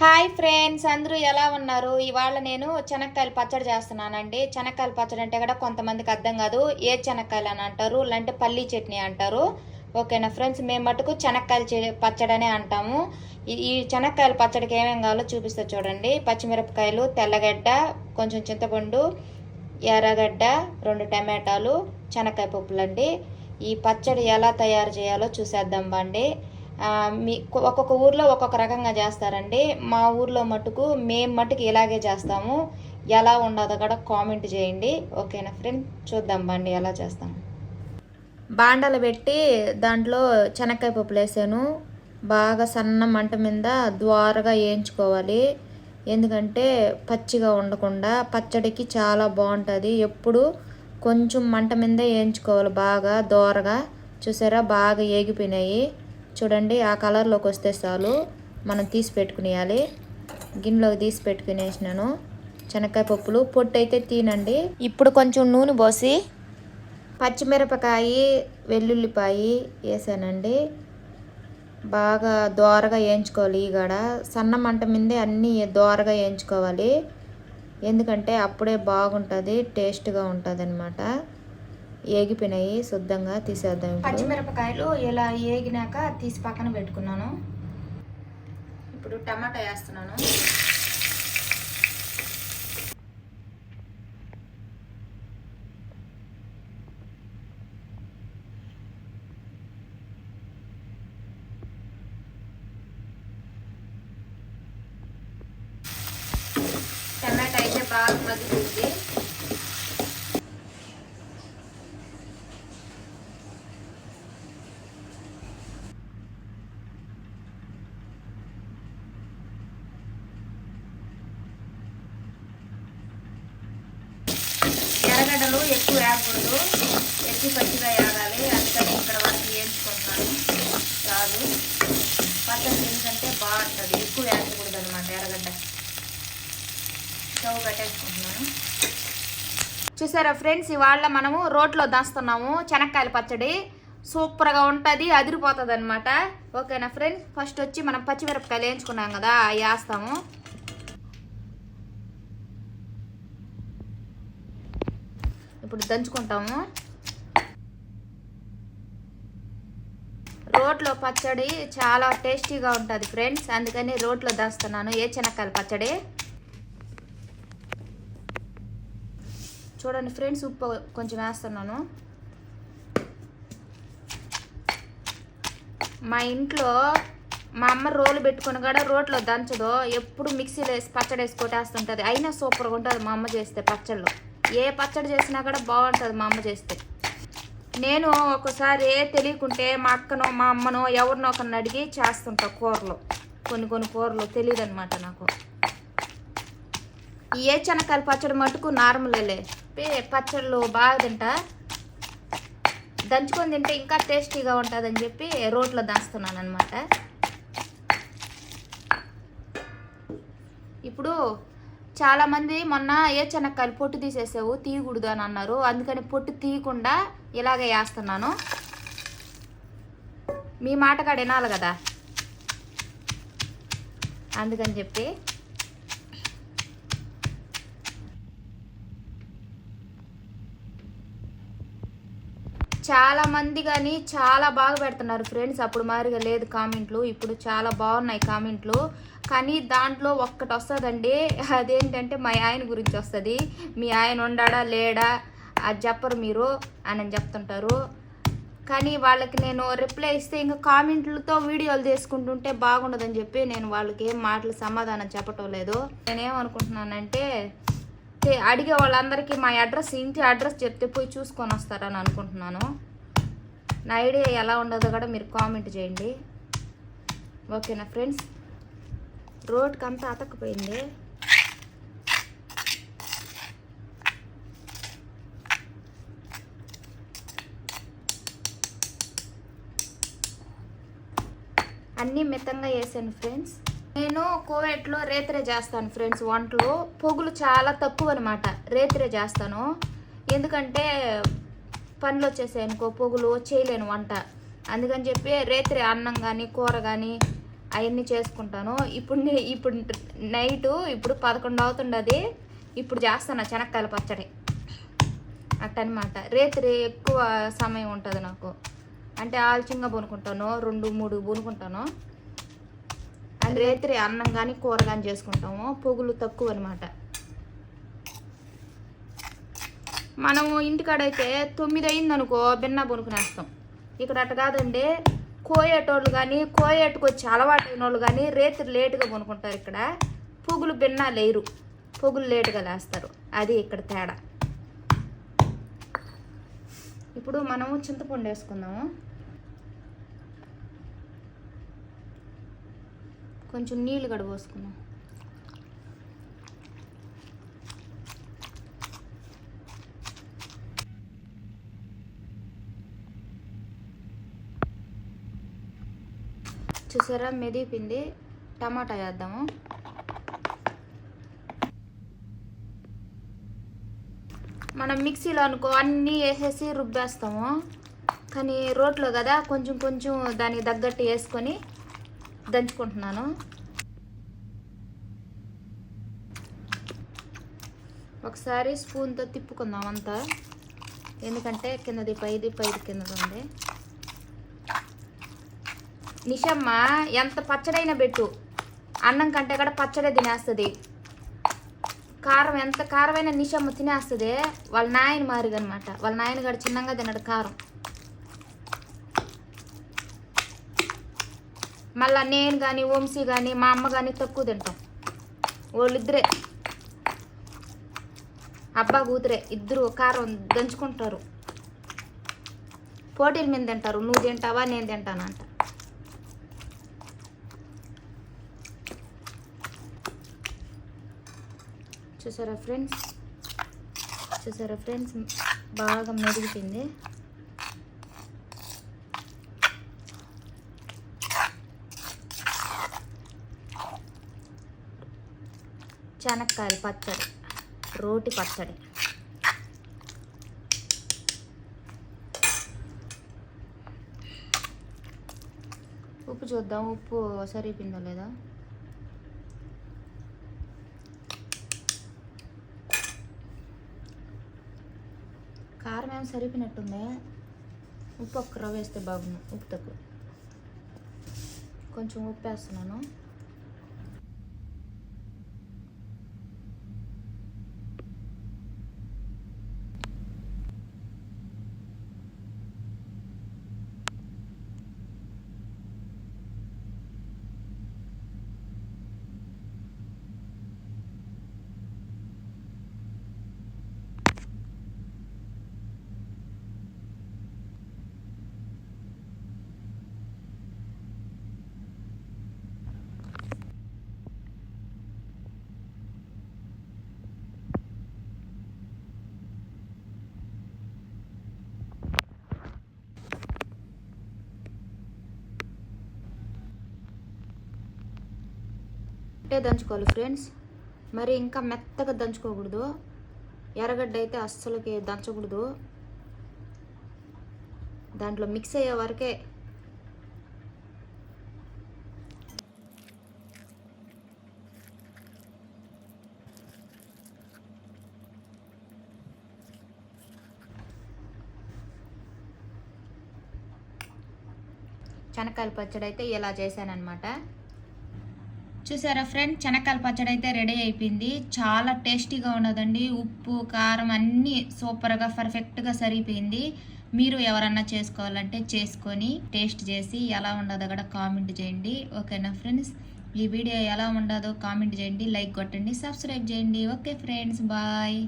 Hi friends అందరూ ఎలా ఉన్నారు? ఇవాళ నేను చెనక్కాయలు పచ్చడి చేస్తున్నానండి. చెనక్కాయలు పచ్చడి అంటే కూడా కొంతమందికి అర్థం కాదు. ఏ చెనక్కాయలు అని అంటారు లేదంటే పల్లీ చట్నీ అంటారు. ఓకేనా ఫ్రెండ్స్? మేము మటుకు చెనక్కాయలు పచ్చడి అనే అంటాము. ఈ- ఈ చెనక్కాయల పచ్చడికి ఏమేమి కావాలో చూపిస్తా చూడండి. పచ్చిమిరపకాయలు తెల్లగడ్డ కొంచెం చింతపండు ఎర్రగడ్డ రెండు టమాటాలు చెనక్కాయ పప్పులండి. ఈ పచ్చడి ఎలా తయారు చేయాలో చూసేద్దాం బండి మీ ఒక్కొక్క ఊర్లో ఒక్కొక్క రకంగా చేస్తారండి. మా ఊర్లో మటుకు మేము మటుకు ఇలాగే చేస్తాము. ఎలా ఉండదో కూడా కామెంట్ చేయండి. ఓకేనా ఫ్రెండ్? చూద్దాం బండి ఎలా చేస్తాం. బాండలు పెట్టి దాంట్లో చెనక్కాయ పప్పులు వేసాను బాగా సన్న మంట మీద ద్వారగా వేయించుకోవాలి. ఎందుకంటే పచ్చిగా ఉండకుండా పచ్చడికి చాలా బాగుంటుంది. ఎప్పుడు కొంచెం మంట మీద వేయించుకోవాలి బాగా దోరగా. చూసారా? బాగా ఏగిపోయినాయి. చూడండి ఆ కలర్లోకి వస్తే చాలు. మనం తీసి పెట్టుకునేయాలి. గిన్నెలోకి తీసి పెట్టుకునేసినాను. శనక్కాయ పప్పులు. పొట్టు అయితే తినండి. ఇప్పుడు కొంచెం నూనె పోసి పచ్చిమిరపకాయ వెల్లుల్లిపాయి వేసానండి. బాగా దోరగా వేయించుకోవాలి ఈ గడ. సన్న మంట మీదే అన్నీ దోరగా వేయించుకోవాలి. ఎందుకంటే అప్పుడే బాగుంటుంది టేస్ట్గా ఉంటుంది అనమాట ఏగిపోయినాయి శుద్ధంగా తీసేద్దాం పచ్చిమిరపకాయలు ఇలా ఏగినాక తీసి పక్కన పెట్టుకున్నాను. ఇప్పుడు టమాటా వేస్తున్నాను. టమాటా అయితే బాగా మగ్గుతుంది ఎర్రగడ్డలు ఎక్కువ వేయకూడదు ఎక్కువ పచ్చిగా వేయాలి అందుకని ఇక్కడ వరకు వేయించుకుంటున్నాను. చాలు పచ్చడి ఎందుకంటే బాగుంటుంది ఎక్కువ వేయకూడదు అనమాట ఎర్రగడ్డ. స్టవ్ పెట్టేసుకుంటున్నాను. చూసారా ఫ్రెండ్స్? ఇవాళ మనము రోట్లో దాస్తున్నాము చెనక్కాయల పచ్చడి. సూపర్గా ఉంటుంది అదిరిపోతుంది అనమాట ఓకేనా ఫ్రెండ్స్? ఫస్ట్ వచ్చి మనం పచ్చిమిరపకాయలు వేయించుకున్నాం కదా అవి వేస్తాము. ఇప్పుడు దంచుకుంటాము. రోట్లో పచ్చడి చాలా టేస్టీగా ఉంటుంది ఫ్రెండ్స్. అందుకని రోట్లో దంచుతున్నాను ఏ శనక్కాయల పచ్చడి? చూడండి ఫ్రెండ్స్ ఉప్పు కొంచెం వేస్తున్నాను. మా ఇంట్లో మా అమ్మ రోలు పెట్టుకుని కూడా రోట్లో దంచదు. ఎప్పుడు మిక్సీలో వేసి పచ్చడి వేసి కొట్టేస్తుంటుంది. అయినా సూపర్గా ఉంటుంది మా అమ్మ చేస్తే పచ్చళ్ళు. ఏ పచ్చడి చేసినా కూడా బాగుంటుంది మా అమ్మ చేస్తే. నేను ఒకసారి తెలియకుంటే మా అక్కనో మా అమ్మనో ఎవరినో ఒకరిని అడిగి చేస్తుంటా కూరలు. కొన్ని కొన్ని కూరలు తెలియదు అనమాట నాకు ఏ చెనక్కాయల పచ్చడి మటుకు నార్మలే పచ్చళ్ళు బాగా తింటా. దంచుకొని తింటే ఇంకా టేస్టీగా ఉంటుందని చెప్పి రోట్లో దాస్తున్నాను అనమాట ఇప్పుడు చాలామంది మొన్న ఏ చెనక్కాయలు పొట్టు తీసేసావు తీయకూడదు అని అన్నారు. అందుకని పొట్టు తీయకుండా ఇలాగే వేస్తున్నాను. మీ మాట కాడ వినాలి కదా? అందుకని చెప్పి. చాలా మంది కానీ చాలా బాగా పెడుతున్నారు ఫ్రెండ్స్. అప్పుడు మారిగా లేదు కామెంట్లు. ఇప్పుడు చాలా బాగున్నాయి కామెంట్లు. కానీ దాంట్లో ఒక్కటి వస్తుందండి. అదేంటంటే మా ఆయన గురించి వస్తుంది. మీ ఆయన ఉండాడా లేడా? అది చెప్పరు మీరు అని చెప్తుంటారు. కానీ వాళ్ళకి నేను రిప్లై ఇస్తే ఇంకా కామెంట్లతో వీడియోలు తీసుకుంటుంటే బాగుండదని చెప్పి నేను వాళ్ళకి ఏం మాటలు సమాధానం చెప్పటం లేదు. నేనేమనుకుంటున్నానంటే అడిగే వాళ్ళందరికీ మా అడ్రస్ ఇంటి అడ్రస్ చెప్తే పోయి చూసుకొని వస్తారని అనుకుంటున్నాను. నా ఐడియా ఎలా ఉండదో కూడా మీరు కామెంట్ చేయండి. ఓకేనా ఫ్రెండ్స్? రోడ్కి అంతా అతకపోయింది అన్నీ మితంగా వేసాను ఫ్రెండ్స్. నేను కోవేట్లో రేత్రే చేస్తాను ఫ్రెండ్స్ వంటలు. పొగులు చాలా తక్కువ అనమాట రేత్రే చేస్తాను. ఎందుకంటే పనులు వచ్చేసాయి అనుకో పొగులు చేయలేను వంట. అందుకని చెప్పి రేత్రి అన్నం కానీ కూర కానీ అవన్నీ చేసుకుంటాను. ఇప్పుడు ఇప్పుడు నైట్ ఇప్పుడు పదకొండు అవుతుండది. ఇప్పుడు చేస్తాను శనక్కాయల పచ్చడి. అట్టనమాట రేత్రి ఎక్కువ సమయం ఉంటుంది నాకు. అంటే ఆలస్యంగా బునుకుంటాను. రెండు మూడు బునుకుంటాను. అండ్ రేత్రి అన్నం కానీ కూర కానీ చేసుకుంటాము. పొగులు తక్కువ అనమాట మనము ఇంటికాడైతే తొమ్మిది అయింది అనుకో బిన్నా బొనుకునేస్తాం. ఇక్కడ అట్ట కాదండి. కోయేటోళ్ళు కానీ కోయేటుకొచ్చి అలవాటు అలవాటైన వాళ్ళు కానీ రేతులు లేటుగా కొనుక్కుంటారు ఇక్కడ. పొగులు బిన్నా లేరు. పొగులు లేటుగా లేస్తారు. అది ఇక్కడ తేడా. ఇప్పుడు మనము చింతపండు వేసుకుందాము. కొంచెం నీళ్ళు గడ పోసుకున్నాం చూసారా? మెదిపింది టమాటా వేద్దాము. మనం మిక్సీలో అనుకో అన్నీ వేసేసి రుబ్బేస్తాము. కానీ రోట్లో కదా కొంచెం కొంచెం దానికి తగ్గట్టు వేసుకొని దంచుకుంటున్నాను. ఒకసారి స్పూన్తో తిప్పుకుందాం అంతా. ఎందుకంటే కిందది పైది పైది కిందది ఉంది. నిషమ్మ ఎంత పచ్చడైనా పెట్టు. అన్నం కంటే కూడా పచ్చడే తినేస్తుంది. కారం ఎంత కారమైన నిషమ్మ తినేస్తుంది. వాళ్ళ నాయన మారిగనమాట వాళ్ళ నాయన గడు చిన్నగా తినడు కారం. మళ్ళా నేను కానీ వంశీ కానీ మా అమ్మ కానీ తక్కువ తింటాం. వాళ్ళిద్దరే. అబ్బా కూతురే ఇద్దరు కారం దంచుకుంటారు. పోటీల మీద తింటారు. నువ్వు తింటావా నేను తింటానంట. చూసారా ఫ్రెండ్స్? చూసారా ఫ్రెండ్స్? బాగా మెరుగుతుంది శనక్కాయల పచ్చడి. రోటి పచ్చడి. ఉప్పు చూద్దాం. ఉప్పు సరిపోయిందో లేదా? కారం ఏమి సరిపోయినట్టుంది? ఉప్పు ఒక్క రవ్వ వేస్తే బాగుంది ఉప్పు తక్కువ కొంచెం ఉప్పు వేస్తున్నాను. ఇట్టే దంచుకోవాలి ఫ్రెండ్స్. మరి ఇంకా మెత్తగా దంచుకోకూడదు. ఎర్రగడ్డ అయితే అస్సలకి దంచకూడదు. దాంట్లో మిక్స్ అయ్యే వరకే శనక్కాయల పచ్చడి అయితే ఇలా చేశానన్నమాట. చూసారా ఫ్రెండ్? చెనక్కాయల పచ్చడి అయితే రెడీ అయిపోయింది. చాలా టేస్టీగా ఉన్నదండి. ఉప్పు కారం అన్నీ సూపర్గా పర్ఫెక్ట్గా సరిపోయింది. మీరు ఎవరన్నా చేసుకోవాలంటే చేసుకొని టేస్ట్ చేసి ఎలా ఉండదో కూడా కామెంట్ చేయండి. ఓకేనా ఫ్రెండ్స్? ఈ వీడియో ఎలా ఉండదో కామెంట్ చేయండి లైక్ కొట్టండి సబ్స్క్రైబ్ చేయండి. Okay friends bye.